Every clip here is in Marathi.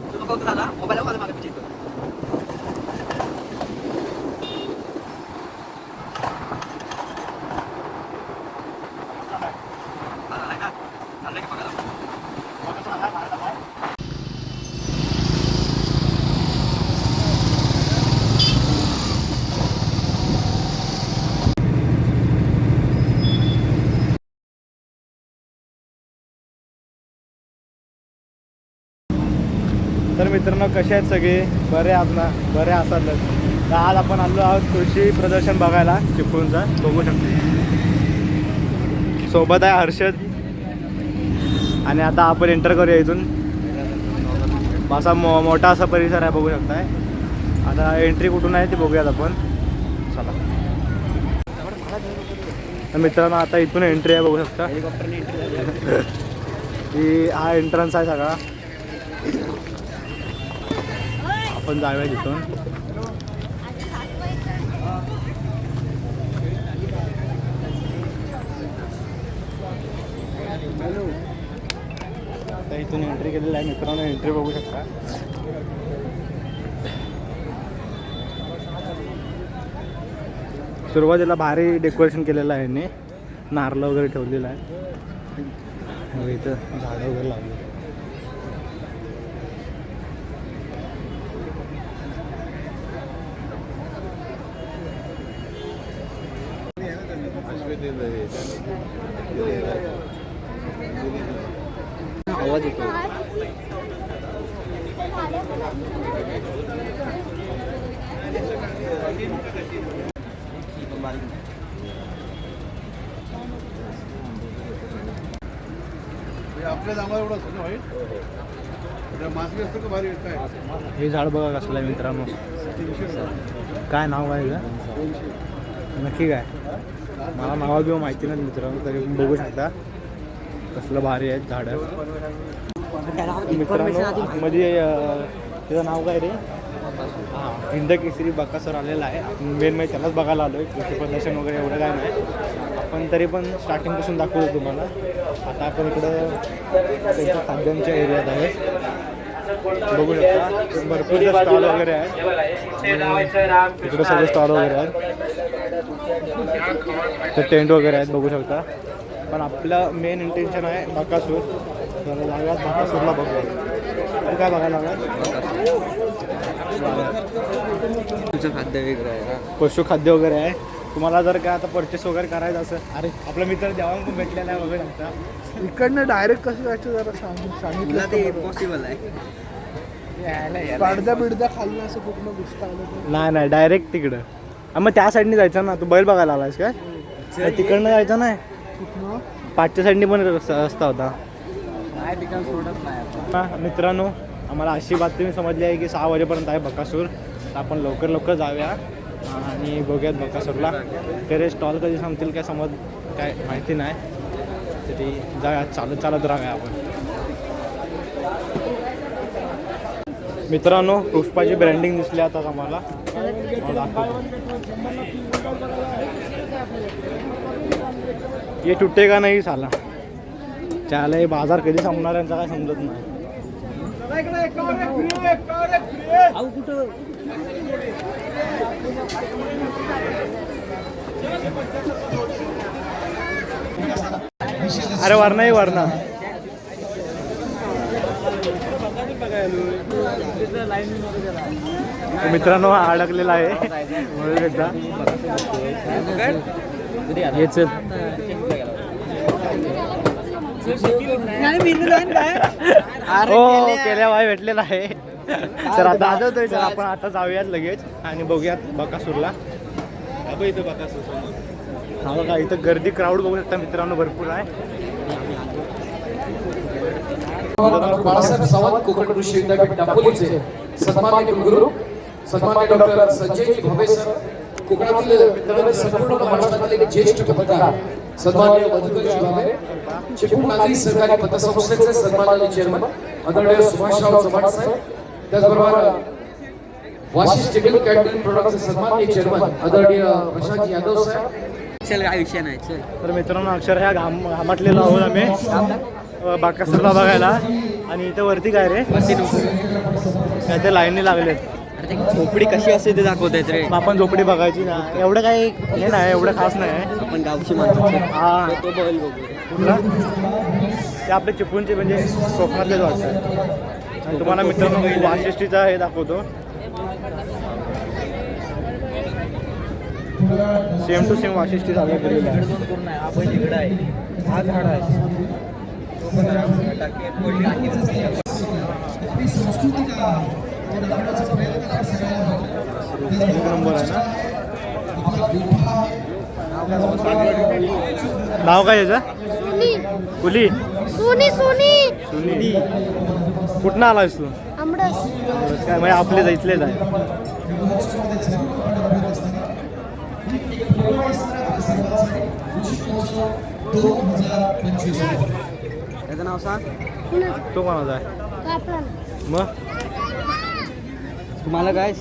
kau kena salah, kau balik ada sama macam tu. मित्रांनो कसे आहेत सगळे? बरे आहात ना? बरे असाल तर आज आपण आलो आहोत कृषी प्रदर्शन बघायला. चिपळूणचा. बघू शकतो. सोबत आहे हर्षद. आणि आता आपण एंटर करूया इथून. असा मो मोठा असा परिसर आहे बघू शकताय. आता एंट्री कुठून आहे ते बघूयात आपण. चला. तर मित्रांनो आता इथून एंट्री आहे बघू शकता. ही हा एंट्रन्स आहे सगळा. आपण जाऊया तिथून. इथून एंट्री केलेली आहे. मित्रांनो एंट्री बघू शकता. सुरुवातीला भारी डेकोरेशन केलेलं आहे यांनी. नारळ वगैरे ठेवलेलं आहे. इथं झाडं वगैरे लावली आवाज येतो. आपल्या जांभळा एवढं असतं वाईट का भारी हे झाड बघा कसलं आहे मित्रांनो. काय नाव आहे का नक्की काय? मला नावा किंवा माहिती नाही मित्रांनो तरी बघू शकता. कसलं भारी आहेत झाडं. मित्रांनो आतमध्ये त्याचं नाव काय रे? हां हिंद केसरी बकासर आलेला आहे. मेन म्हणजे त्यालाच बघायला आलो आहे कृषी प्रदर्शन वगैरे एवढं काय नाही. आपण तरी पण स्टार्टिंगपासून दाखवतो तुम्हाला. आता आपण इकडं त्यांच्या खाद्यांच्या एरियात आहे. बघू शकता. भरपूर स्टॉल वगैरे आहेत. इकडे सगळे स्टॉल वगैरे आहेत. ते टेंट वगैरे आहेत बघू शकता. पण आपलं मेन इंटेन्शन आहे बकासूर. तर लागलाच बकासूरला बघूया. तू काय बघायला लागला तुझं खाद्य वेगळं आहे ना? पशु खाद्य वगैरे आहे. तुम्हाला जर काय आता परचेस वगैरे करायचं असेल अरे आपला मित्र देवांग पण भेटलेला आहे वगैरे शकता इकडनं डायरेक्ट कसं जायचं जरा सांग तुला सांगितलं ते. इम्पॉसिबल आहे. पाडद्या बिडद्या खाल्लं असं कुठलं घुसता आलं तर? नाही नाही डायरेक्ट तिकडं. मग त्या साईडने जायचं ना. तू बैल बघायला आलास काय? तिकडनं जायचं नाही? पाचच्या साईडने पण रस्ता होता. हा मित्रांनो आम्हाला अशी बातमी समजली आहे की सहा वाजेपर्यंत आहे बकासूर. तर आपण लवकर लवकर जाऊया. आणि बघूयात बकासूरला. तरी स्टॉल कधी संपतील काय समज काय माहिती नाही. तरी जाऊया चालत चालत राहूया आपण. मित्रांनो पुष्पाची ब्रँडिंग दिसली आता आम्हाला. हे ये तुटे का नाही साला? त्याला हे बाजार कधी संपणार यांचा काय समजत नाही. अरे वरणा आहे वरणा मित्रांनो हा अडकलेला आहे. म्हणून एकदा ये चल हो केल्या. बाय भेटलेला आहे. तर आता तर आपण आता जाऊयात लगेच आणि बघूयात बकासूरला. इथं बकासूर हा बघा इथं गर्दी क्राऊड बघू शकता मित्रांनो भरपूर आहे. बाळासाहेब सावंत कोकण कृषी विद्यापीठ दापोलीचे सन्मान्य कुलगुरू सन्मान्य डॉक्टर संजयजी भोवे सर कोकणातील संपूर्ण महाराष्ट्रातील एक ज्येष्ठ पत्रकार सन्मान्य मधुकरजी भावे चिपळूण नागरी सहकारी पतसंस्थेचे सन्माननीय चेअरमन आदरणीय सुभाषराव चव्हाण साहेब त्याचबरोबर वाशिष्ठ टेबल कॅन्टीन प्रोडक्टचे सन्माननीय चेअरमन आदरणीय प्रशांत यादव साहेब. चल काय विषय नाही चल. तर मित्रांनो अक्षर ह्या घाम घामाटलेलो आहोत आम्ही. बाकासूरला बघायला. आणि इथं वरती काय रे? काय ते लाईनी लागलेत. झोपडी कशी असते ते दाखवतायत रे. आपण झोपडी बघायची ना. एवढं काही हे नाही एवढं खास नाही. आपण गावची माणसं हा. तो बैल बघू कुठला ते आपले चिपळूणचे म्हणजे स्वप्नातलेच वाटतं आणि तुम्हाला मित्रांनो वाशिष्ठीचा हे दाखवतो. सेम टू सेम वाशिष्ठी पूर्ण आहे आपण इकडे आहे हा झाड आहे. नाव काय याचं? कुली. सोनी सोनी. सुनी. कुठनं आलायस तू? म्हणजे आपले जायचलेच आहे. त्याचं नाव सांग. तो कोणाचा आहे? मग? तुम्हाला काय?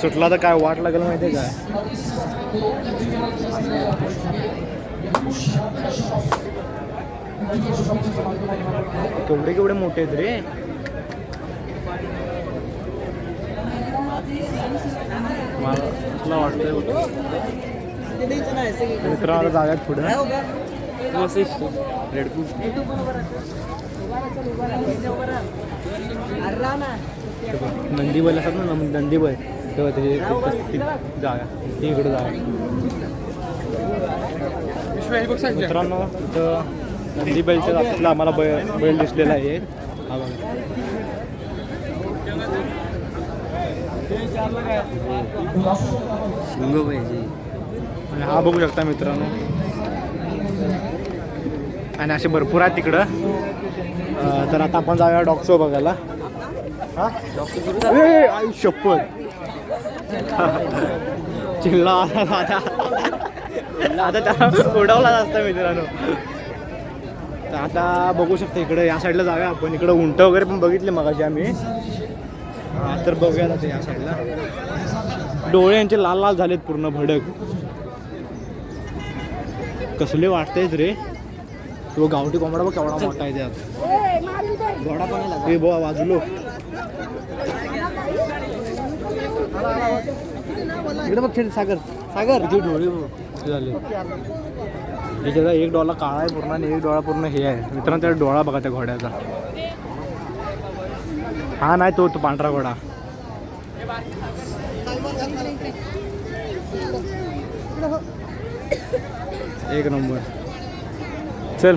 सुटला तर काय वाट लागेल माहिती काय केवढे केवढे मोठे आहेत रे. मला तुला वाटतंय मित्रांनो जागा पुढे. रेडबुल नंदी बैल असतात ना नम- नंदी बैल तेव्हा ते जागा. ती इकडे जागा. मित्रांनो इथं नंदी बैलच्या जातीतला आम्हाला बैल बैल दिसलेला आहे. हा बघा. शिंग पाहिजे आणि हा बघू शकता मित्रांनो. आणि असे भरपूर आहेत तिकडं. तर आता आपण जाऊया डॉग शो बघायला. हां? डॉक्टर आई चिल्ला आता आता त्याला उडवला असता मित्रांनो. तर आता बघू शकता इकडे या साईडला जाऊया आपण. इकडं उंट वगैरे पण बघितले मगाशी आम्ही. तर बघूया आता या साईडला डोळे यांचे लाल लाल झालेत पूर्ण भडक. कसले वाटतायत रे. तो गावठी कोंबडा बघ केवढा मोठा आहे त्यात. घोडा पण आहे हे बघा वाजलो इकडे बघ खेळ सागर. सागर. जी ढोळी झाली. किती एक डोळा काळा आहे पूर्ण आणि एक डोळा पूर्ण हे आहे. मित्रांनो त्याचा डोळा बघा त्या घोड्याचा. हा नाही तो तो पांढरा घोडा. एक नंबर. चल.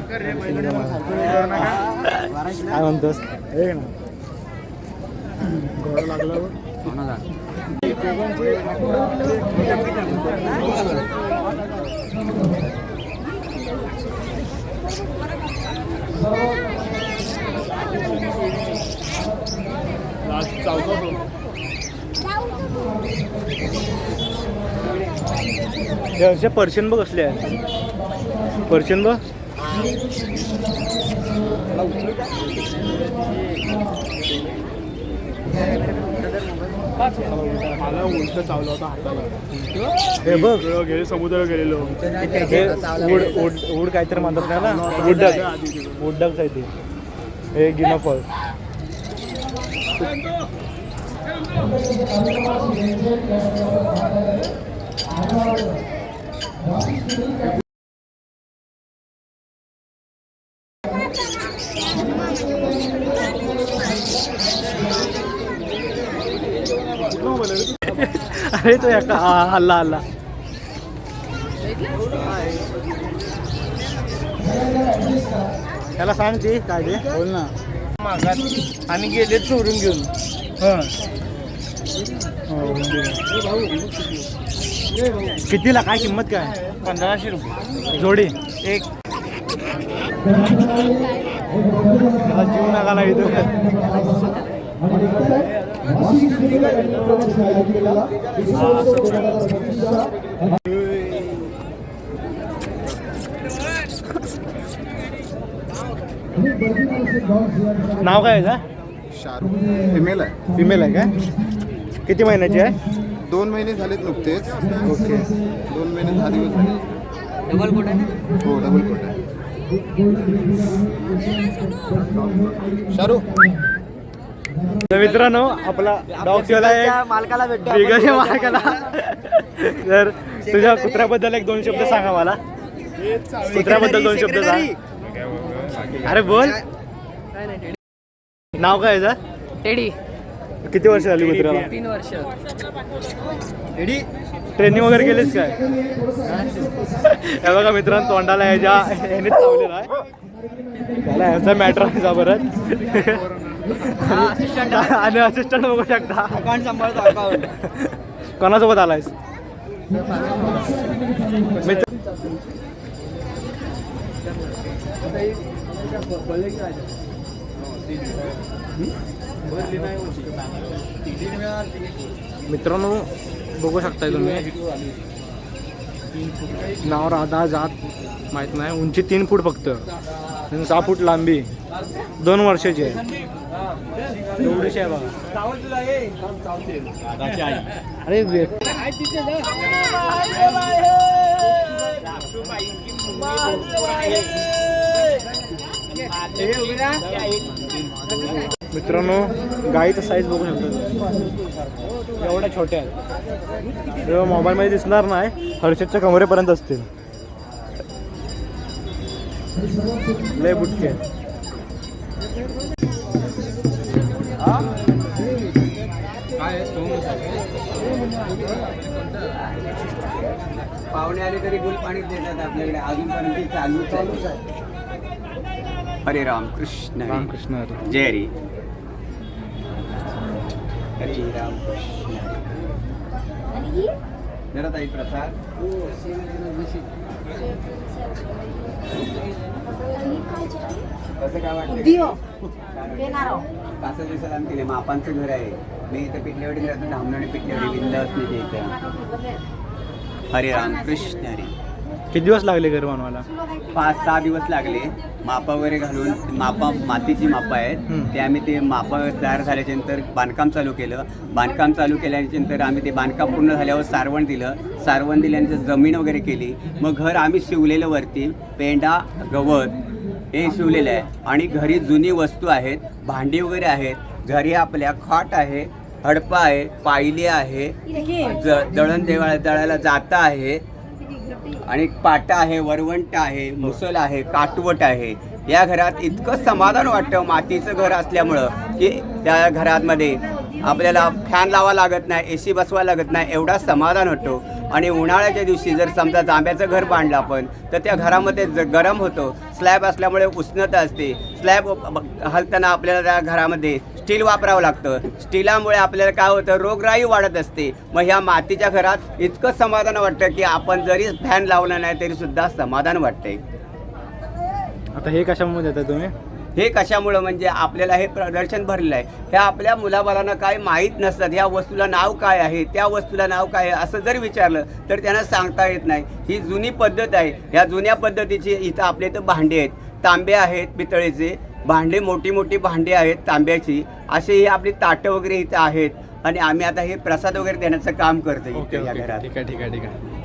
काय म्हणतोस? बघ. पर्शियन बघ कसले आहे पर्शियन बघ. मला उलट चावला होता हाताला हे बघ. गेले समुद्र गेलेलो. हे उड उड उड काहीतरी म्हणतात त्याला? उड्डक उड्डकच आहे ते. हे गिना फळ. अरे तो एका हल्ला हल्ला. त्याला सांग ते काय ते. बोल ना. मागात. आणि गेले चोरून घेऊन. कितीला काय किंमत काय? पंधराशे रुपये. जोडी. एक. नाव काय आहे का शाहरुख. फिमेल आहे. फिमेल आहे का किती महिन्याची आहे? दोन महिने झालेत नुकतेच. ओके. दोन महिने दहा दिवस झाले. डबल कोट आहे हो डबल कोट आहे. शाहरुख. तर मित्रांनो आपला डॉग ठेवला आहे मालकाला भेटतो मालकाला. तर तुझ्या कुत्र्याबद्दल एक दोन शब्द सांगा मला. कुत्र्याबद्दल दोन शब्द सांग. अरे बोल. नाव काय आहे टेडी. किती वर्ष झाली कुत्र्याला? तीन वर्ष. ट्रेनिंग वगैरे केलीस काय? हे बघा मित्रांनो तोंडाला ह्याच्या ह्यानेच चावलेला आहे. ह्याचा मॅटर आहे परत आणि असिस्टंट बघू शकता. अकाउंट सांभाळतो अकाउंट. कोणासोबत आलायस? मित्र मित्रांनो बघू शकताय तुम्ही. नाव राधा जात माहीत नाही उंची तीन फूट फक्त. सहा फूट लांबी. दोन वर्षाची आहे. एवढीशी आहे बघा. अरे मित्रांनो गाईचं साईज बघू शकतो एवढ्या छोट्या आहेत. मोबाईलमध्ये दिसणार नाही हर्षदच्या कमरेपर्यंत असतील. लय बुटके पाहुणे आले तरी गुल पाणी देतात आपल्याकडे. अजूनपर्यंत चालू चालूच आहे. हरे राम कृष्ण हरी. रामकृष्ण हरी. जय हरी. जरा ताई प्रसाद कसं काय वाटतं पाच दिवसात आम्ही केले मापांचं घर आहे. मी इथं पिटल्यावाडी राहतो धामणाने पिटल्यावाडी बिंदास मी इथं. हरे राम कृष्ण हरी. किती दिवस लागले घर बनवायला? पाच सहा दिवस लागले. मापा वगैरे घालून मापा मातीची मापा आहेत. ते आम्ही ते मापा तयार झाल्याच्यानंतर बांधकाम चालू केलं. बांधकाम चालू केल्यानंतर आम्ही ते बांधकाम पूर्ण झाल्यावर सारवण दिलं. सारवण दिल्यानंतर जमीन वगैरे केली. मग घर आम्ही शिवलेलं वरती पेंडा गवत हे शिवलेलं आहे. आणि घरी जुनी वस्तू आहेत भांडी वगैरे आहेत. घरी आपल्या खाट आहे हडपा आहे पायली आहे ज दळण देवा दळायला जाता आहे. आणि पाटा आहे वरवंट आहे मुसल आहे काटवट आहे. या घरात इतकं समाधान वाटतं मातीचं घर असल्यामुळं की त्या घरामध्ये आपल्याला फॅन लावा लागत नाही ए सी बसवा लागत नाही एवढा समाधान होतो. आणि उन्हाळ्याच्या दिवशी जर समजा जांभ्याचं घर बांधलं आपण तर त्या घरामध्ये ज गरम होतो. स्लॅब असल्यामुळे उष्णता असते. स्लॅब हलताना आपल्याला त्या घरामध्ये स्टील वापरावं लागतं. स्टीलामुळे आपल्याला काय होतं? रोगराई वाढत असते. मग ह्या मातीच्या घरात इतकं समाधान वाटतं की आपण जरी फॅन लावला नाही तरी सुद्धा समाधान वाटते आता हे कशामध्ये देता तुम्ही? हे कशामुळं म्हणजे आपल्याला हे प्रदर्शन भरलेलं आहे? ह्या आपल्या मुलाबालांना काय माहीत नसतात. ह्या वस्तूला नाव काय आहे? त्या वस्तूला नाव काय आहे? असं जर विचारलं तर त्यांना सांगता येत नाही. ही जुनी पद्धत आहे. ह्या जुन्या पद्धतीची इथं आपल्या इथं भांडे आहेत. तांबे आहेत पितळेचे. भांडे मोठी मोठी भांडी आहेत तांब्याची. असे ही आपली ताटं वगैरे इथं आहेत. आणि आम्ही आता हे प्रसाद वगैरे देण्याचं काम करतो इथे या घरात. ठीक आहे ठीक आहे ठीक आहे.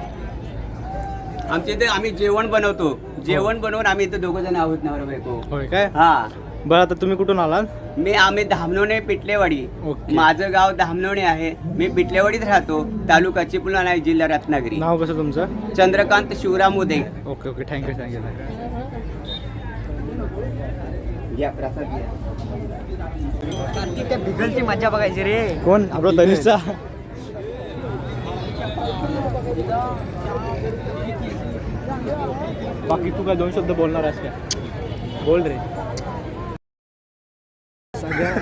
आमच्या इथे आम्ही जेवण बनवतो. जेवण बनवून आम्ही इथं दोघं जण आहोत नवरा बायको होय काय? हा. बरं आता तुम्ही कुठून आलात? मी आम्ही धामणोणे पिटलेवाडी. ओके. माझं गाव धामणोणे आहे. मी पिटलेवाडीत राहतो. तालुका चिपळूण आहे जिल्हा रत्नागिरी. नाव कसं तुमचं? Chandrakant Shivram Ude. Okay okay. Thank you thank you प्रसाद घ्या बिगलची मजा बघायची रे. कोण? आपला तनिषचा बाकी तू काय दोन शब्द बोलणार आहेस का बोल रे. सगळ्या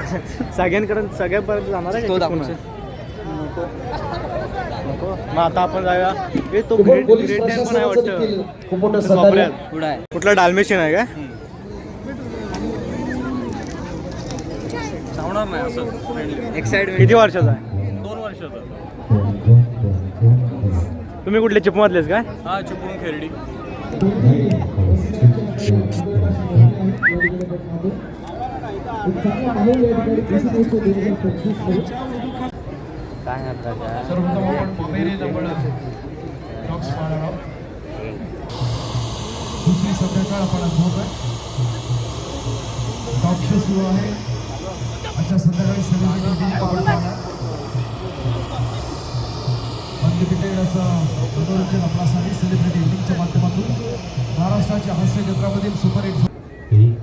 सगळ्यांकडे सगळ्यापर्यंत जाणार आहे तो? नको नको. मग आता आपण जाऊया. ए तो ग्रेट ग्रेट डॅन पण आहे वाटतं. खूप मोठं तो सहकार्य कोपऱ्यात. पुढं आहे? कुठला डाल्मेशियन आहे का सांगणार नाही असं. एक्साइटमेंट किती वर्षाचा आहे? दोन वर्षाचं. तुम्ही कुठले चिपमधलेच काय? हा चिपळूण खेरडी. काय आता काय सर्वप्रथम आपण पमेरे जवळ अनलिमिटेड असं मनोरंजन आपल्यासाठी सेलिब्रिटी मीटिंगच्या माध्यमातून महाराष्ट्राच्या हास्य जत्रामधील सुपर हिट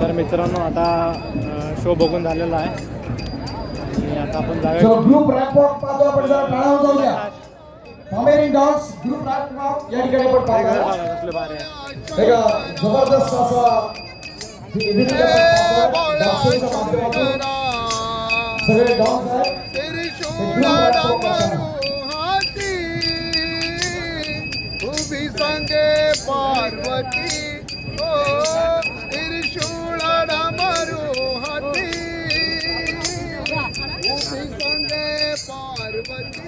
तर मित्रांनो आता शो बघून झालेला आहे. आणि आता आपण जाऊया. ग्रुप रॅप वॉक पाहतो आपण जरा टाळा जाऊ द्या. Pomeranian dogs group rap walk या ठिकाणी आपण काय पाहतो बघा कसले भारी आहे एक जबरदस्त असा ही सगळे डॉग्स आहेत. संगे पार्वती ओ त्रिशूळ डामरू हाती उभी संगे पार्वती।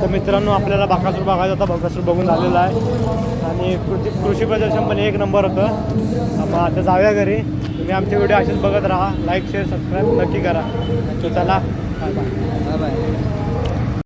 तर मित्रांनो आपल्याला बाकासूर बघायचा होता. बाकासूर बघून झालेला आहे. आणि कृषी कृषी प्रदर्शन पण एक नंबर होतं. आपण आता जाऊया घरी. तुम्ही आमचे व्हिडिओ असेच बघत राहा. लाईक शेअर सबस्क्राईब नक्की करा. तर चला बाय बाय